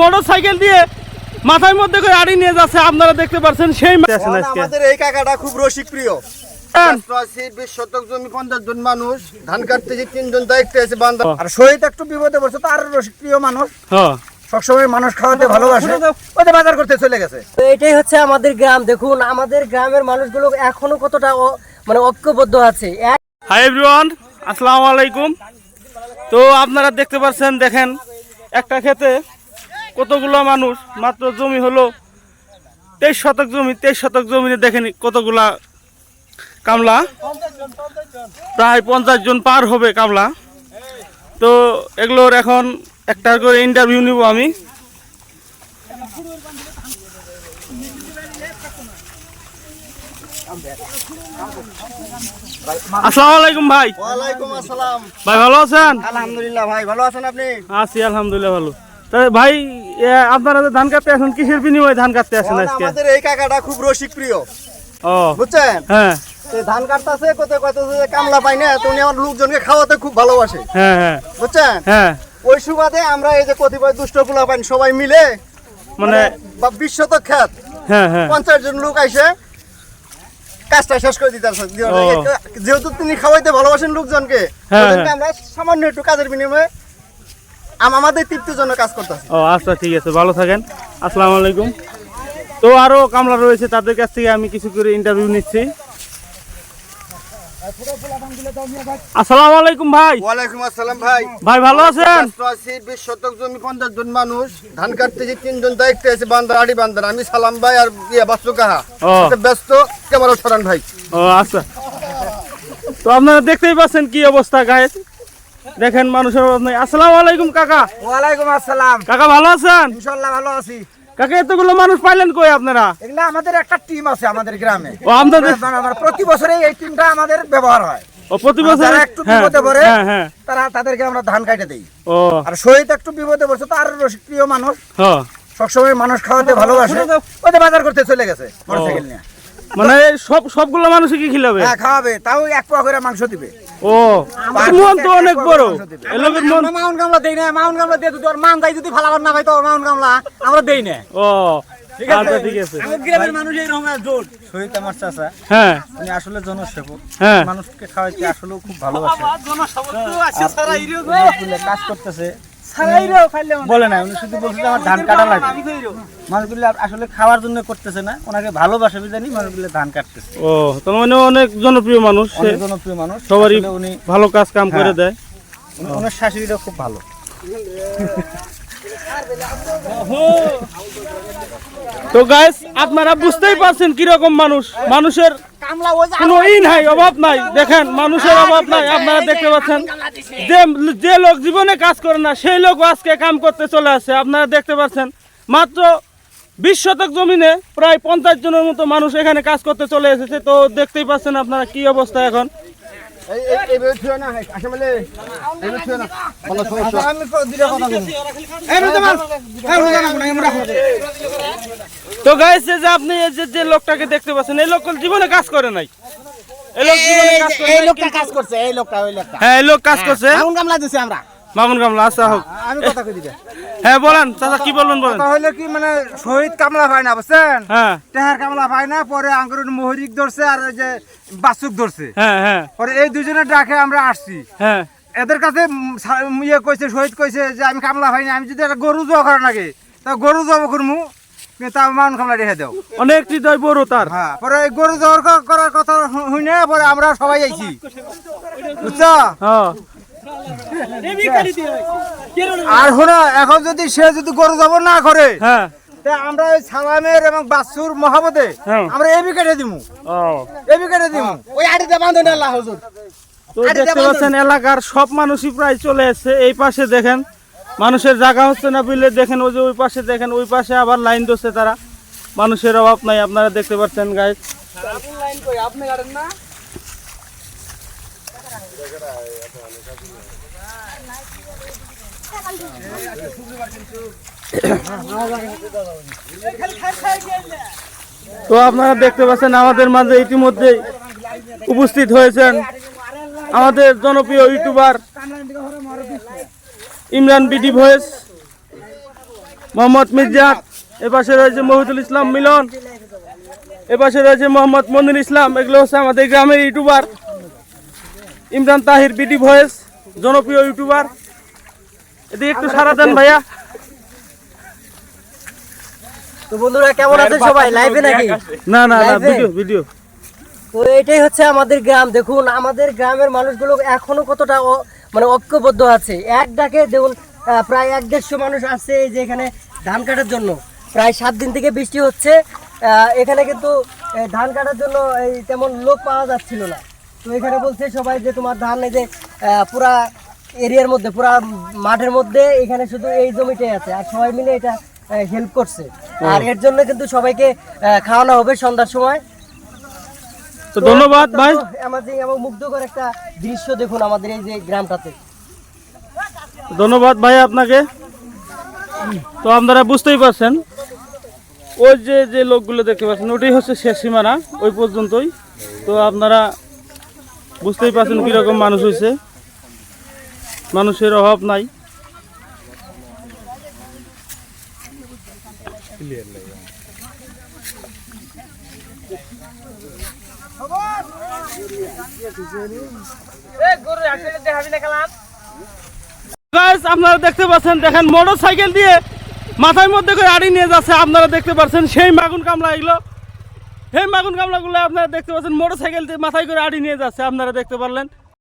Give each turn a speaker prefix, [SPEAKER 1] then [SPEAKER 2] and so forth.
[SPEAKER 1] Motor cycle দিয়ে মাথার মধ্যে করে আড়ি নিয়ে যাচ্ছে আপনারা দেখতে পাচ্ছেন সেই।
[SPEAKER 2] আমাদের এই কাকাটা খুব রসিক প্রিয়।
[SPEAKER 1] হ্যাঁ।
[SPEAKER 2] বিশ শতক জমি পঞ্চাশ জন মানুষ। ধান কাটতে যে তিনজন দায়িত্বে আছে বান্দা। আর শহীদ একটু বিপদে পড়ছে তার রসিক প্রিয় মানুষ।
[SPEAKER 1] হ্যাঁ।
[SPEAKER 2] সবসময় মানুষ খাওয়াতে ভালোবাসে। ওদের বাজার করতে চলে গেছে।
[SPEAKER 3] তো এটাই হচ্ছে আমাদের গ্রাম। দেখুন আমাদের গ্রামের মানুষগুলো এখনও কতটা মানে ঐক্যবদ্ধ আছে।
[SPEAKER 1] হাই এভরিওয়ান আসসালামু আলাইকুম। তো আপনারা দেখতে পাচ্ছেন দেখেন একটা ক্ষেতে কতগুলো মানুষ? মাত্র জমি হলো তেইশ শতক জমি তেইশ শতক জমিতে দেখেন কতগুলা কামলা। প্রায় পঞ্চাশ জন পার হবে কামলা। তো এগুলোর এখন একটা করে ইন্টারভিউ নিব আমি। আসসালামু আলাইকুম ভাই।
[SPEAKER 2] ওয়ালাইকুম আসসালাম।
[SPEAKER 1] ভাই ভালো আছেন?
[SPEAKER 2] আলহামদুলিল্লাহ ভাই ভালো আছেন আপনি?
[SPEAKER 1] আছি আলহামদুলিল্লাহ ভালো। তাই ভাই আপনারা যে ধান কাটতে আসেন কিসের বিনিময়ে ধান কাটতে আসেন আজকে?
[SPEAKER 2] আমাদের এই কাকাটা খুব রসিক প্রিয়।
[SPEAKER 1] ও।
[SPEAKER 2] বুঝছেন?
[SPEAKER 1] হ্যাঁ।
[SPEAKER 2] ধান কাটতেছে কত কত কামলা পাই না তো উনি আমার লোকজনকে খাওয়াতে খুব ভালোবাসে।
[SPEAKER 1] হ্যাঁ হ্যাঁ।
[SPEAKER 2] বুঝছেন?
[SPEAKER 1] হ্যাঁ।
[SPEAKER 2] ওই সুবাদে আমরা এই যে কতিপয় দুষ্ট পোলা পাইন সবাই মিলে
[SPEAKER 1] মানে
[SPEAKER 2] বা বিশ শতক খ্যাত
[SPEAKER 1] হ্যাঁ হ্যাঁ।
[SPEAKER 2] পঞ্চাশ জন লোক আইসে কাজটা শেষ করে দিতে। যেহেতু তিনি খাওয়াইতে ভালোবাসেন লোকজনকে
[SPEAKER 1] হ্যাঁ, হ্যাঁ।
[SPEAKER 2] আমরা সামান্য একটু কাজের বিনিময়ে আমাদের তৃপ্তির জন্য কাজ করতেছি।
[SPEAKER 1] ও আচ্ছা ঠিক আছে ভালো থাকেন। আসসালামু আলাইকুম। তো আরও কামলা রয়েছে তাদের কাছ থেকে আমি কিছু করে ইন্টারভিউ নিচ্ছি। আসসালামু আলাইকুম ভাই।
[SPEAKER 2] ওয়ালাইকুম আসসালাম ভাই।
[SPEAKER 1] ভাই ভালো আছেন?
[SPEAKER 2] অষ্টআশি, বিশ শতক জমি পঞ্চাশ জন মানুষ। ধান কাটতে যে তিনজন দায়িত্বে আছে বান্দার আড়ি বান্দার আমি সালাম ভাই আর ইয়ে বাস্তু কাহা। ব্যস্ত ক্যামেরা সরান ভাই।
[SPEAKER 1] ও আচ্ছা। তো আপনারা দেখতেই পাচ্ছেন কি অবস্থা গায়ে দেখেন মানুষের অভাব নেই। আসসালামু আলাইকুম কাকা।
[SPEAKER 2] ওয়ালাইকুম আসসালাম।
[SPEAKER 1] কাকা ভালো আছেন?
[SPEAKER 2] ইনশাল্লাহ ভালো আছি।
[SPEAKER 1] কাকা এতগুলো মানুষ পাইলেন কই আপনারা?
[SPEAKER 2] এগুলা আমাদের একটা টিম আছে আমাদের গ্রামে।
[SPEAKER 1] ও আপনাদের
[SPEAKER 2] আমরা প্রতি বছরে এই টিমটা আমাদের ব্যবহার হয়।
[SPEAKER 1] ও প্রতি বছর
[SPEAKER 2] একটু
[SPEAKER 1] হ্যাঁ,
[SPEAKER 2] বিপদে পড়ে
[SPEAKER 1] হ্যাঁ হ্যাঁ।
[SPEAKER 2] তারা তাদেরকে আমরা ধান কাটে দেই।
[SPEAKER 1] ও।
[SPEAKER 2] আর শহীদ একটু বিপদে পড়ছে তার প্রিয় মানুষ।
[SPEAKER 1] হ্যাঁ
[SPEAKER 2] সবসময় মানুষ খাওয়াতে ভালোবাসে। ওদের বাজার করতে চলে গেছে মোটরসাইকেল নিয়ে।
[SPEAKER 1] মানে সব সবগুলো মানুষ কি খিলাবে?
[SPEAKER 2] হ্যাঁ খাওয়াবে। তাও এক পোয়া করে মাংস দিবে।
[SPEAKER 1] ও মন তো অনেক বড়।
[SPEAKER 2] মাংস দিবে।
[SPEAKER 1] এই লোকের মন
[SPEAKER 4] মাউন্ট গামলা দেই না মাউন্ট গামলা দিয়ে যদি ওর মান যদি ফালাবার না পাই তো মাউন্ট গামলা আমরা দেই না।
[SPEAKER 1] ও আচ্ছা ঠিক আছে।
[SPEAKER 4] আমাদের গ্রামের মানুষ এইরকম জোর।
[SPEAKER 2] শহীদ আমার চাচা।
[SPEAKER 1] হ্যাঁ।
[SPEAKER 2] উনি আসলে জনসেবক।
[SPEAKER 1] হ্যাঁ।
[SPEAKER 2] মানুষকে খাওয়াইতে আসলেও খুব ভালোবাসে।
[SPEAKER 4] সারা
[SPEAKER 2] কাজ করতেছে। বলে না উনি শুধু বলছে আমার ধান কাটা লাগে। মানুষগুলো আসলে খাওয়ার জন্য করতেছে না ওনাকে ভালোবাসে জানি মানুষগুলো ধান কাটতেছে।
[SPEAKER 1] ও তার মানে অনেক জনপ্রিয় মানুষ সে
[SPEAKER 2] জনপ্রিয় মানুষ
[SPEAKER 1] সবারই
[SPEAKER 2] উনি
[SPEAKER 1] ভালো কাজ কাম করে
[SPEAKER 2] হ্যাঁ।
[SPEAKER 1] দেয়।
[SPEAKER 2] উনি- ওনার শাশুড়িটা খুব ভালো।
[SPEAKER 1] তো গাইস আপনারা বুঝতেই পারছেন কীরকম মানুষ। মানুষের
[SPEAKER 4] যে
[SPEAKER 1] লোক জীবনে কাজ করে না, সেই লোক আজকে কাম করতে চলে আসে। আপনারা দেখতে পাচ্ছেন, মাত্র বিশ শতক জমিনে প্রায় পঞ্চাশ জনের মতো মানুষ এখানে কাজ করতে চলে এসেছে। তো দেখতেই পাচ্ছেন আপনারা কি অবস্থা এখন। তো গাইছে যে আপনি এই যে যে লোকটাকে দেখতে পাচ্ছেন এই লোক জীবনে কাজ করে নাই। এই লোক জীবনে কাজ করে
[SPEAKER 4] এই লোকটা কাজ করছে এই লোকটা ওই লোকটা।
[SPEAKER 1] হ্যাঁ এই লোক কাজ করছে।
[SPEAKER 4] দিছি আমরা।
[SPEAKER 1] মামুন কামলা আচ্ছা হোক।
[SPEAKER 2] আমি কথা কই দিবে
[SPEAKER 1] হ্যাঁ বলেন চাচা কি বলবেন বলেন?
[SPEAKER 2] হইল কি মানে শহীদ কামলা পায় না বুঝছেন?
[SPEAKER 1] হ্যাঁ।
[SPEAKER 2] টেহার কামলা পায় না পরে আঙ্গুর মহরিক ধরছে আর ওই যে বাসুক ধরছে।
[SPEAKER 1] হ্যাঁ হ্যাঁ।
[SPEAKER 2] পরে এই দুজনের ডাকে আমরা আসছি।
[SPEAKER 1] হ্যাঁ।
[SPEAKER 2] এদের কাছে ইয়ে কইছে শহীদ কইছে যে আমি কামলা পাইনি আমি যদি একটা গরু জবা করা লাগে তা গরু জবা করমু কিন্তু তা মান কামলা রেখে দাও।
[SPEAKER 1] অনেক হৃদয় বড় তার।
[SPEAKER 2] হ্যাঁ পরে এই গরু জবার ক- করার কথা শুনে পরে আমরা সবাই আইছি। বুঝছ?
[SPEAKER 1] হ্যাঁ।
[SPEAKER 2] আর শোনো এখন যদি সে যদি গরু জবর না করে
[SPEAKER 1] হ্যাঁ।
[SPEAKER 2] তা আমরা ওই সালামের এবং বাসুর মহাবতে
[SPEAKER 1] হ্যাঁ।
[SPEAKER 2] আমরা এবি কেটে দিমু। এবি কেটে দিমু।
[SPEAKER 4] ওই আড়িতে বাঁধন আল্লাহ হুজুর।
[SPEAKER 1] তো দেখতে পাচ্ছেন এলাকার সব মানুষই প্রায় চলে এসেছে। এই পাশে দেখেন মানুষের জায়গা হচ্ছে না বুঝলে? দেখেন ওই যে ওই পাশে দেখেন ওই পাশে আবার লাইন ধরছে তারা। মানুষের অভাব নাই আপনারা দেখতে পাচ্ছেন গাইজ তো আপনারা দেখতে পাচ্ছেন আমাদের মাঝে ইতিমধ্যে উপস্থিত হয়েছেন আমাদের জনপ্রিয় YouTuber Imran BD voice, Mohammad মির্জাত এপাশে রয়েছে মহিদুল ইসলাম মিলন এপাশে রয়েছে মোহাম্মদ মনির ইসলাম, এগুলো হচ্ছে আমাদের গ্রামের YouTuber. Imran Tahir BD voice জনপ্রিয় ইউটিউবার এদিকে একটু সারা দেন ভাইয়া।
[SPEAKER 3] তো বন্ধুরা কেমন আছেন সবাই? লাইভে নাকি?
[SPEAKER 1] না না না ভিডিও ভিডিও
[SPEAKER 3] তো এটাই হচ্ছে আমাদের গ্রাম। দেখুন আমাদের গ্রামের মানুষগুলো এখনও কতটা মানে ঐক্যবদ্ধ আছে। এক ডাকে দেখুন প্রায় এক দেড়শো মানুষ আছে এই যে এখানে ধান কাটার জন্য। প্রায় সাত দিন থেকে বৃষ্টি হচ্ছে। আহ, এখানে কিন্তু ধান কাটার জন্য এই তেমন লোক পাওয়া যাচ্ছিল না। তো এখানে বলছে সবাই যে তোমার ধান এই যে পুরা এরিয়ার মধ্যে পুরা মাঠের মধ্যে এখানে শুধু এই জমিটাই আছে। আর সবাই মিলে এটা হেল্প করছে। আর এর জন্য কিন্তু সবাইকে খাওয়ানো হবে সন্ধ্যার সময়।
[SPEAKER 1] তো ধন্যবাদ ভাই।
[SPEAKER 3] অ্যামাজিং এবং মুগ্ধকর একটা দৃশ্য দেখুন আমাদের এই যে গ্রামটাতে।
[SPEAKER 1] ধন্যবাদ ভাই আপনাকে। তো আপনারা বুঝতেই পারছেন। ওই যে যে লোকগুলো দেখতে পাচ্ছেন ওটাই হচ্ছে শেষ সীমানা ওই পর্যন্তই। তো আপনারা বুঝতেই পারছেন কীরকম মানুষ হয়েছে মানুষের অভাব নাই। আপনারা দেখতে পাচ্ছেন, দেখেন মোটর সাইকেল দিয়ে মাথার মধ্যে করে আড়ি নিয়ে যাচ্ছে। আপনারা দেখতে পাচ্ছেন, সেই মাগুন কামলা এগুলো। সেই মাগুন কামলাগুলো আপনারা দেখতে পাচ্ছেন মোটর সাইকেল দিয়ে মাথায় করে আড়ি নিয়ে যাচ্ছে, আপনারা দেখতে পারলেন।